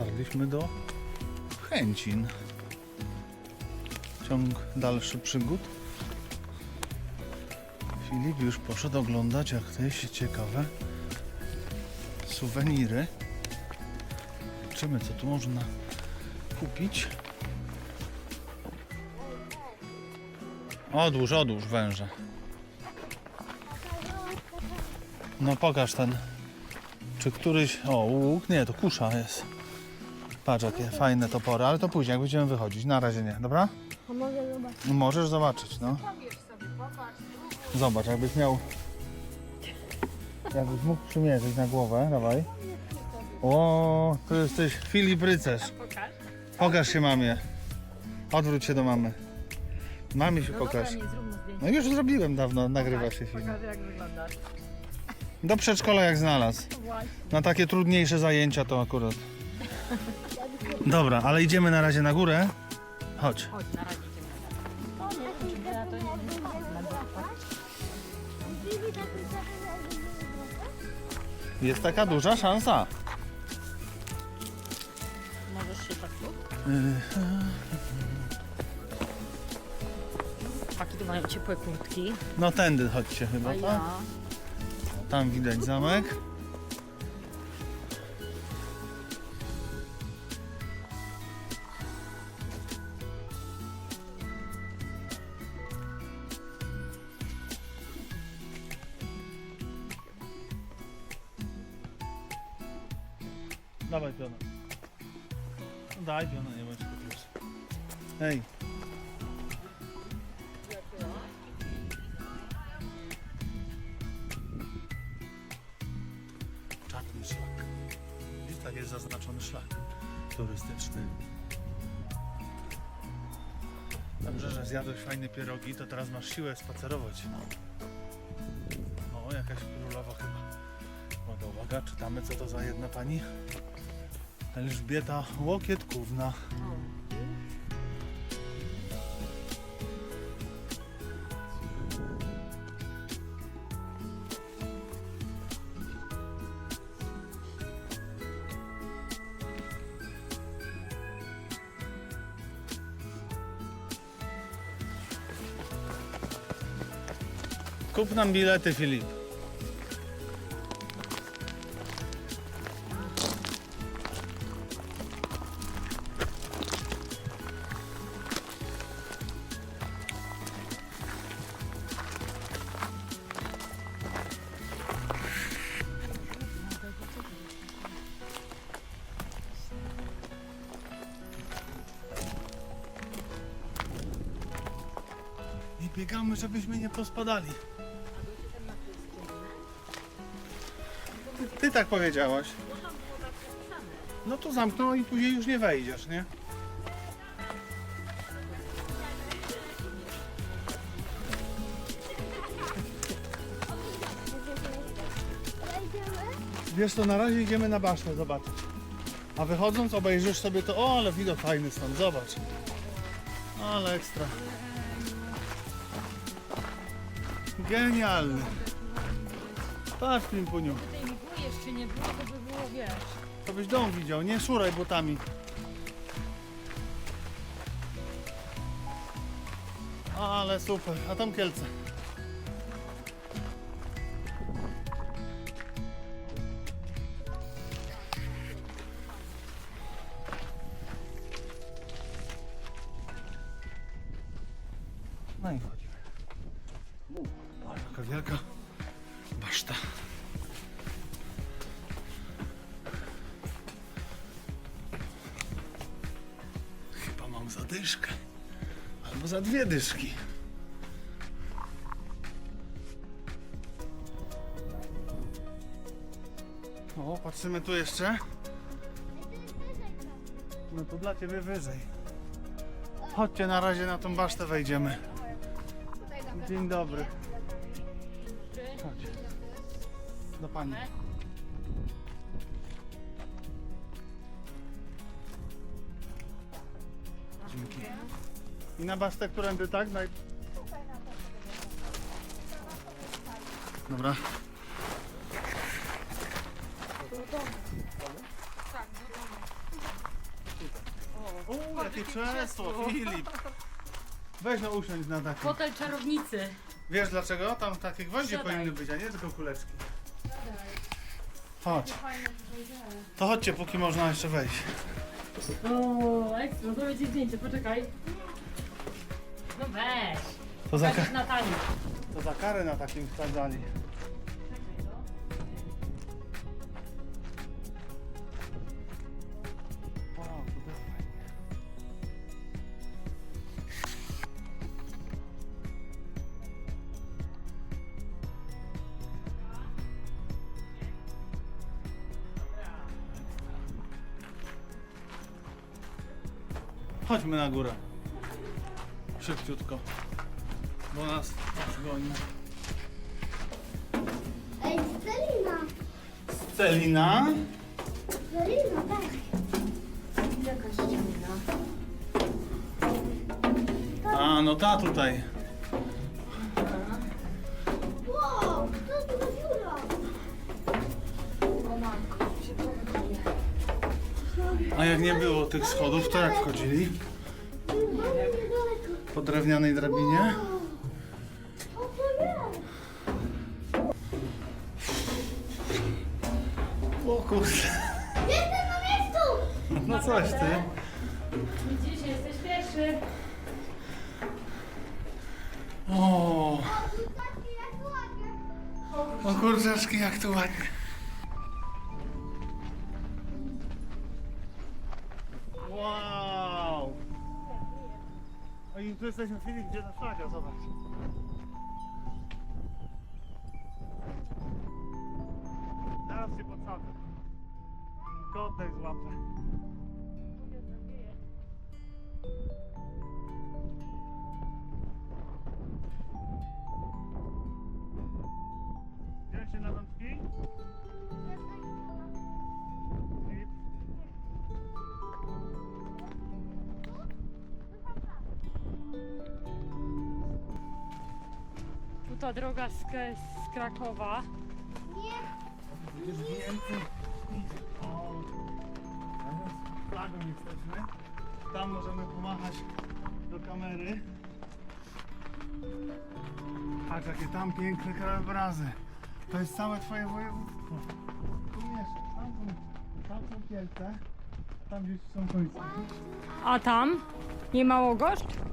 Dotarliśmy do Chęcin. Ciąg dalszy przygód. Filip już poszedł oglądać jakieś ciekawe suweniry. Zobaczymy co tu można kupić. Odłóż, odłóż węże. No pokaż ten. Czy któryś... O, łuk? Nie, to kusza jest. Patrz jakie fajne topory, ale to później, jak będziemy wychodzić. Na razie nie, dobra? A mogę zobaczyć? No Możesz zobaczyć, no. Zobacz, jakbyś miał... Jakbyś mógł przymierzyć na głowę, dawaj. O, tu jesteś Filip Rycerz. Pokaż. Pokaż się mamie. Odwróć się do mamy. Mamie się pokaż. zróbmy zdjęcie. No już zrobiłem dawno, nagrywa się film. Pokaż jak wyglądasz. Do przedszkola jak znalazł. Na takie trudniejsze zajęcia to akurat. Dobra, ale idziemy na razie na górę. Chodź. Chodź, na razie idziemy. Tak Jest taka duża szansa. Możesz się tak tu? Chłopaki tu mają ciepłe kurtki. No tędy chodźcie chyba, A tak? ja... Tam widać zamek. Hej. Czarny szlak. Widzisz, tak jest zaznaczony szlak turystyczny. Dobrze, że zjadłeś fajne pierogi, to teraz masz siłę spacerować. O, jakaś królowa chyba. Uwaga, uwaga, czytamy co to za jedna pani. Elżbieta Łokietkówna. Kup nam bilety, Filip. Biegamy, żebyśmy nie pospadali. Tak powiedziałaś. No to zamknął i później już nie wejdziesz, nie? Wiesz to na razie idziemy na basztę zobaczyć. A wychodząc obejrzysz sobie to, o ale widok fajny stąd, zobacz. Ale ekstra. Genialny. Patrz Pimpuniu, Nie było, to by było, wiesz... to byś dom widział, nie szuraj butami. Ale super, a tam Kielce. Za dyszkę. Albo za dwie dyszki. O, patrzymy tu jeszcze. No to dla ciebie wyżej. Chodźcie na razie na tą basztę wejdziemy. Dzień dobry. Chodź. Do pani. Na basztę, którędy tak? Naj... Dobra. O, jakie krzesło, Filip. Weź no usiądź na takim. Hotel czarownicy. Wiesz dlaczego? Tam takie gwoździe Siadaj. powinny być, a nie tylko kuleczki. Chodź. To chodźcie, póki można jeszcze wejść. O, ekstra, zrobię ci zdjęcie, poczekaj. Weź. To za, ka- Pokażesz Natalii. to za karę na takim wsadzali. Wow, to jest fajnie. Chodźmy na górę. Szybciutko. Bo nas goni. Ej, Celina. Celina. Celina, tak. Jaka ściana. A, no ta tutaj. Wow, co to za dziura? O matko, się. A jak nie było tych schodów, to jak wchodzili? Drewnianej drabinie? O, kurde. Jestem na miejscu! No coś ty. Widzisz, jesteś pierwszy. O, o kurczaczki, jak tu ładnie. Jesteśmy w chwili, gdzie na flaga, zobacz. Ta droga z, z Krakowa. Widzisz więcej. O, z flagą jesteśmy. Tam możemy pomachać do kamery. Patrz jakie tam piękne krajobrazy. To jest całe twoje województwo. Tu tam są, tam są Kielce, tam gdzieś są końce. A tam? Nie Małogoszcz? Nie,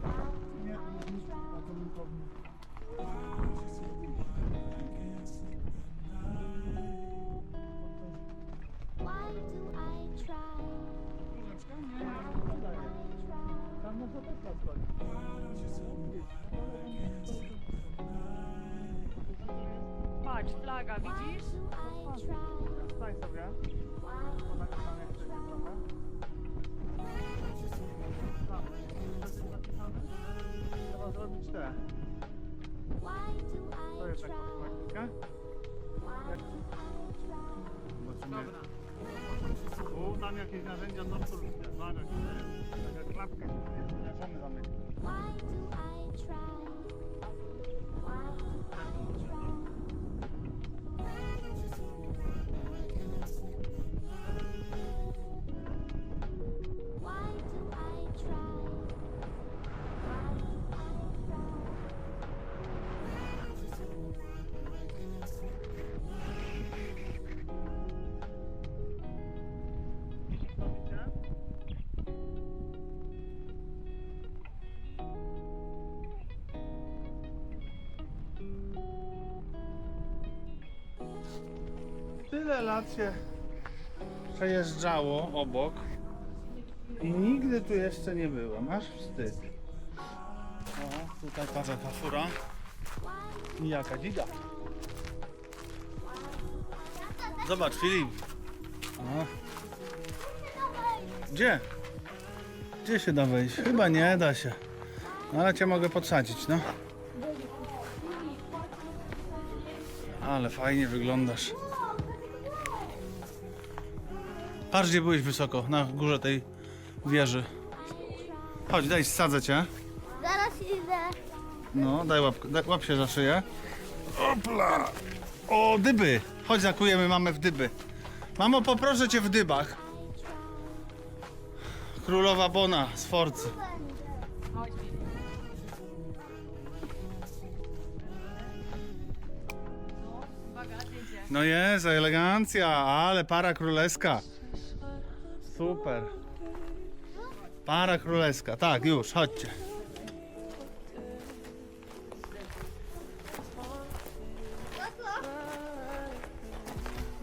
Why do I try? Why do I try? Tyle lat się przejeżdżało obok i nigdy tu jeszcze nie byłem. Aż wstyd. O, tutaj patrz jaka fura. I jaka dzida. Zobacz Filip. O. Gdzie? Gdzie się da wejść? Chyba nie da się. No, ale cię mogę podsadzić, no. Ale fajnie wyglądasz. Patrz gdzie byłeś wysoko, na górze tej wieży. Chodź, daj, ssadzę cię. Zaraz idę. No, daj łapkę, daj, łap się za szyję. Opla! O, dyby! Chodź, zakujemy mamę w dyby. Mamo, poproszę cię w dybach. Królowa Bona z Forcy. No. No jest, elegancja, ale para królewska. Super. Para królewska, tak, już, chodźcie.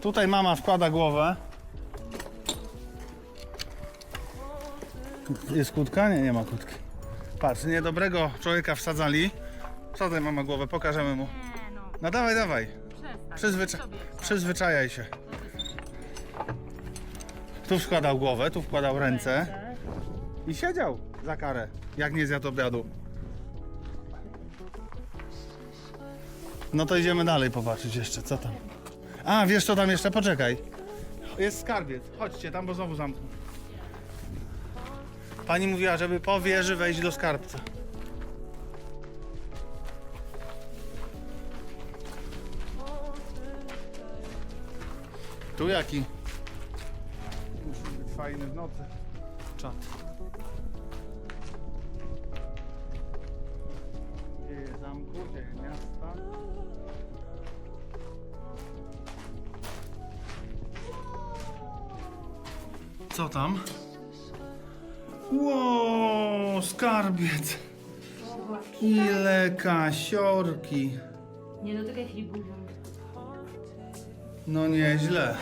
Tutaj mama wkłada głowę. Jest kłódka? Nie, nie ma kłódki. Patrz, niedobrego człowieka wsadzali. Wsadzaj mama głowę, pokażemy mu. Nie no, No dawaj, dawaj. przestań. Przyzwycza Sobie. przyzwyczajaj się. Tu wkładał głowę, tu wkładał ręce i siedział za karę, jak nie zjadł obiadu. No to idziemy dalej popatrzeć jeszcze, co tam. A, wiesz co tam jeszcze? Poczekaj. Jest skarbiec. Chodźcie tam, bo znowu zamknę. Pani mówiła, żeby po wieży wejść do skarbca. Tu jaki? Fajny w nocy. Czat. Dzieje zamku, dzieje miasta. Co tam? Ło, skarbiec. Ile kasiorki. Nie dotykaj Filip buzią. No nieźle.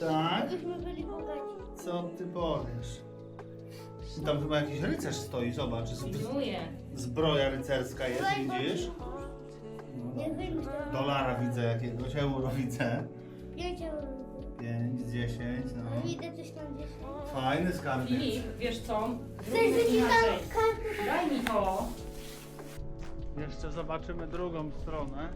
Tak? byli bogaci. Co ty powiesz? Tam chyba jakiś rycerz stoi, zobacz. z- Pilnuję. Zbroja rycerska jest, widzisz? Nie wiem, Dolara widzę jakiegoś, euro widzę. 5 euro. 5, 10, No no. idę coś tam gdzieś. Fajny skarbiec. Filip, wiesz co? Chcesz, Zróbmy inaczej. kartę Daj mi to. Jeszcze zobaczymy drugą stronę.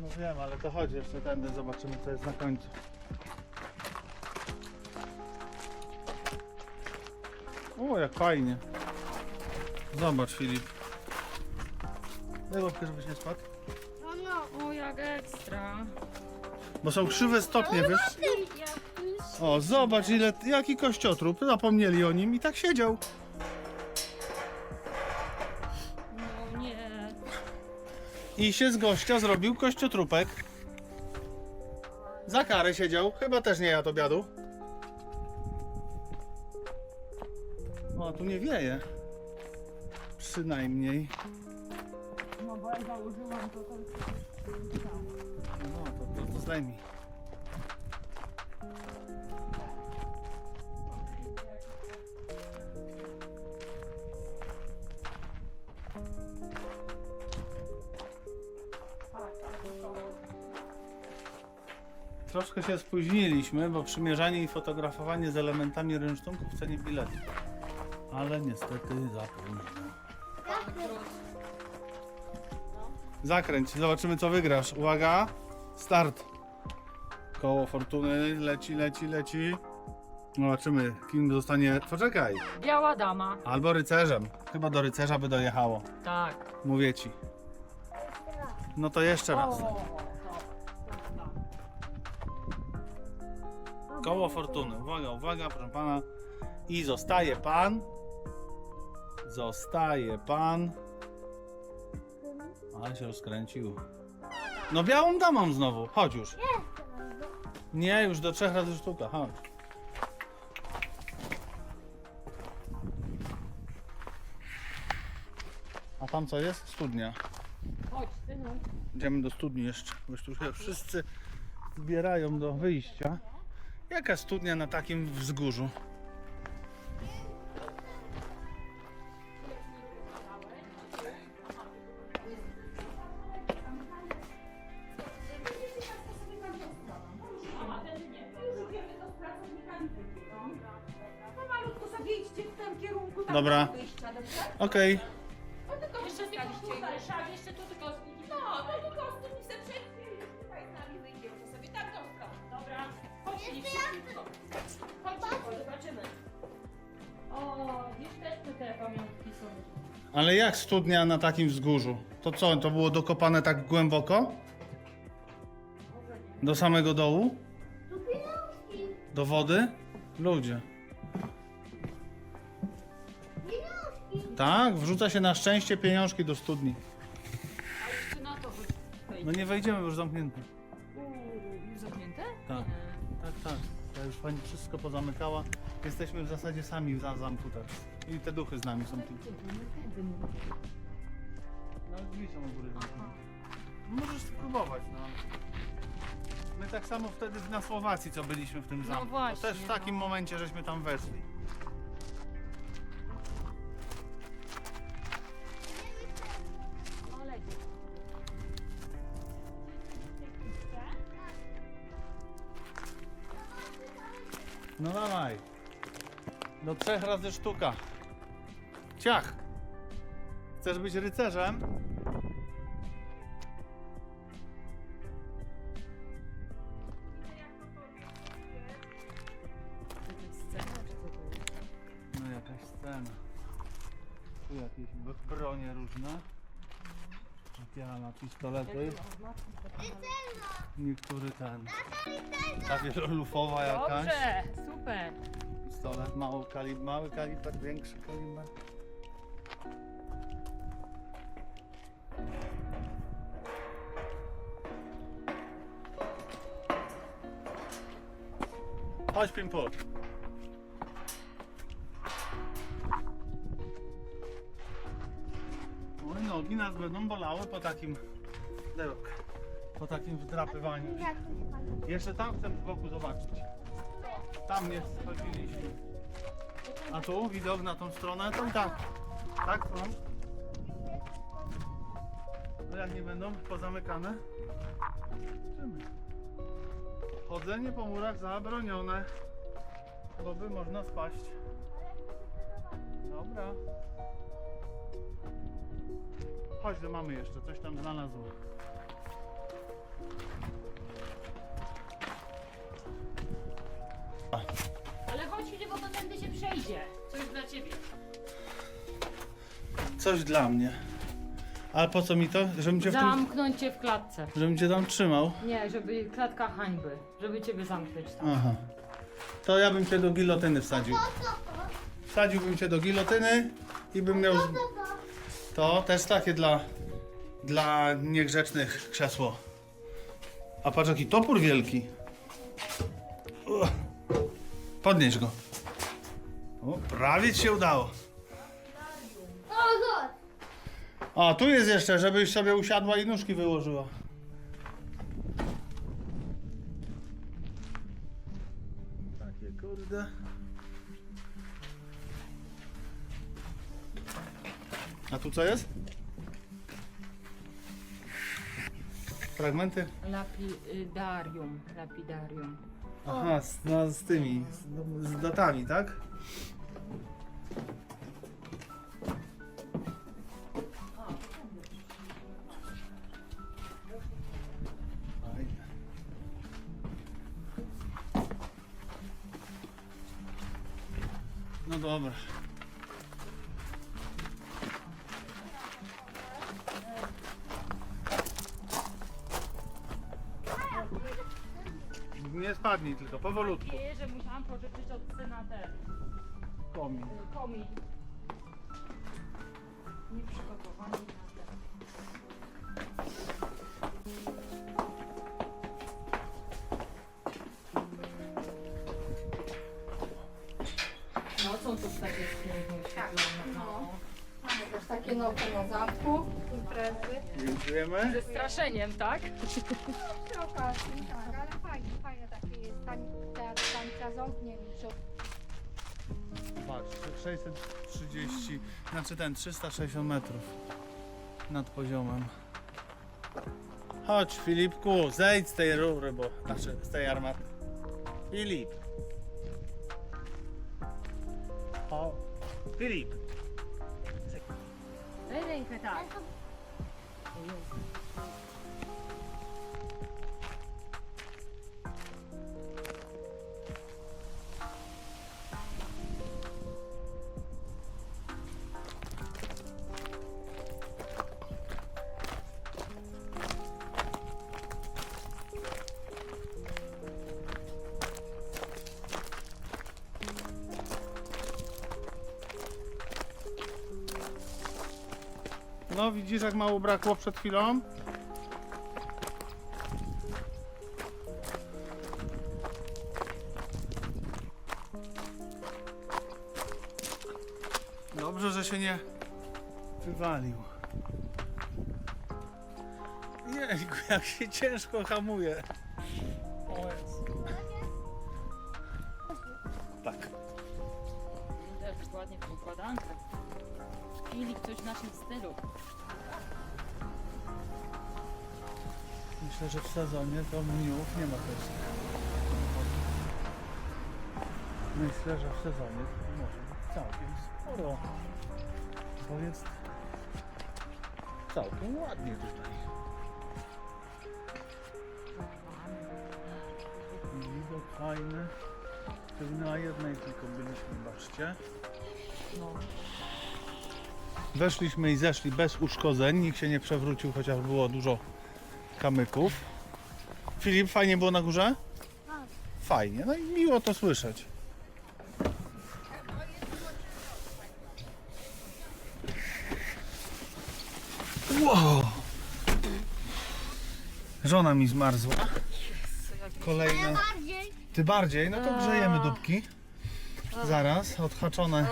No wiem, ale to chodzi jeszcze tędy, zobaczymy co jest na końcu. O, jak fajnie. Zobacz Filip. Daj łapkę, żebyś nie spadł. No, no. O, jak ekstra. Bo są krzywe stopnie, wiesz? O, zobacz ile, jaki kościotrup. Zapomnieli o nim i tak siedział. I się z gościa zrobił kościotrupek. Za karę siedział, chyba też nie jadł obiadu. O, tu nie wieje. Przynajmniej. No bo jak założyłam to to... No, to, to, to zdejmij. Troszkę się spóźniliśmy, bo przymierzanie i fotografowanie z elementami rynsztunku w cenie biletu. Ale niestety za późno. Zakręć, zobaczymy co wygrasz. Uwaga, start. Koło fortuny leci, leci, leci. Zobaczymy, kim zostanie. Poczekaj, Biała dama. albo rycerzem. Chyba do rycerza by dojechało. Tak. Mówię ci. No to jeszcze raz. Koło fortuny. Uwaga, uwaga, proszę pana. I zostaje pan. Zostaje pan. Ale się rozkręcił. No białą damą znowu. Chodź już. Nie, już do trzech razy sztuka. Chodź. A tam co jest? Studnia. Chodź, synu. Idziemy do studni jeszcze, bo już tu się wszyscy zbierają do wyjścia. Jaka studnia na takim wzgórzu? Dobra. Okej. Okay. Ale jak studnia na takim wzgórzu? To co, to było dokopane tak głęboko? Do samego dołu? Pieniążki. Do wody? Ludzie. Pieniążki. Tak, wrzuca się na szczęście pieniążki do studni. Na to. No nie wejdziemy, bo już zamknięte. Uuu, już zamknięte? Tak. Tak, tak. Ja już pani wszystko pozamykała. Jesteśmy w zasadzie sami za zamku teraz. I te duchy z nami są tu. No drzwi są u góry zamknięte. Możesz spróbować, no. My tak samo wtedy na Słowacji, co byliśmy w tym zamku. to właśnie, też w takim no. momencie, żeśmy tam weszli. No dawaj. Do trzech razy sztuka. Ciach. Chcesz być rycerzem? No jakaś scena. Tu jakieś bronie różne. Opiana pistolety. Niektóry ten. Ta wielolufowa jakaś. Dobrze, super. Pistolet mały kaliber, mały kaliber, większy kaliber. Chodź Pimpol. Oj, nogi nas będą bolały po takim... Dewek, Po takim wdrapywaniu. Jeszcze tam chcę z boku zobaczyć. Tam nie schodziliśmy. A tu widok na tą stronę, to i tak. Tak, są. No jak nie będą pozamykane? Chodzenie po murach zabronione, bo by można spaść. Dobra. Chodź do mamy jeszcze, coś tam znalazło. Ale chodź, Filip, bo to tędy się przejdzie. Coś dla ciebie. Coś dla mnie. Ale po co mi to? Żebym cię, w tym, Zamknąć cię w klatce. żebym cię tam trzymał? Nie, żeby klatka hańby. Żeby ciebie zamknąć tam. Aha. To ja bym cię do gilotyny wsadził. Wsadziłbym cię do gilotyny i bym miał... z- To też takie dla... Dla niegrzecznych krzesło. A patrz jaki topór wielki. Uch. Podnieś go. O, prawie ci się udało. A, tu jest jeszcze, żebyś sobie usiadła i nóżki wyłożyła. Takie kurde. A tu co jest? Fragmenty? Lapidarium. Lapidarium. Aha, z, no, z tymi, z, z datami, tak? No dobra. Nie spadnij tylko, powolutku. Wie, że musiałam pożyczyć od syna ten Komin. y, komin. Nieprzygotowany No. Mamy też takie nowe na zamku, imprezy. Dziękujemy. Ze straszeniem, tak? Przy okazji, tak, ale fajnie, fajne takie jest. Tań, teatr tańca ząb, nie wiem, czy Patrz, 630, znaczy ten 360 metrów nad poziomem. Chodź Filipku, zejdź z tej rury, bo znaczy z tej armaty. Filip. Lili. Vem, vem, tá? No widzisz jak mało brakło przed chwilą? Dobrze, że się nie wywalił. Jejku, jak się ciężko hamuje. Myślę, że w sezonie to mniów nie ma też. Myślę, że w sezonie to może być całkiem sporo. Bo jest całkiem ładnie tutaj. Widok fajny. Tu na jednej tylko byliśmy, baczcie. Weszliśmy i zeszli bez uszkodzeń. Nikt się nie przewrócił, chociaż było dużo kamyków. Filip, fajnie było na górze? Fajnie, no i miło to słyszeć. Wow. Żona mi zmarzła. Kolejne. Ty bardziej, no to grzejemy dupki. Zaraz, odhaczone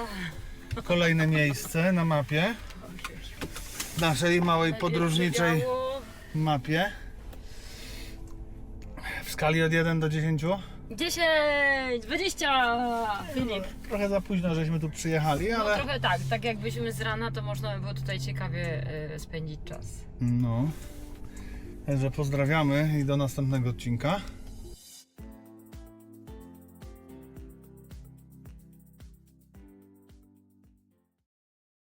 kolejne miejsce na mapie. Naszej małej podróżniczej mapie. W skali od 1 do 10. 10, 20! Filip. Trochę za późno, żeśmy tu przyjechali, No ale. trochę tak, tak jakbyśmy z rana, to można by było tutaj ciekawie y, spędzić czas. No. Także pozdrawiamy i do następnego odcinka.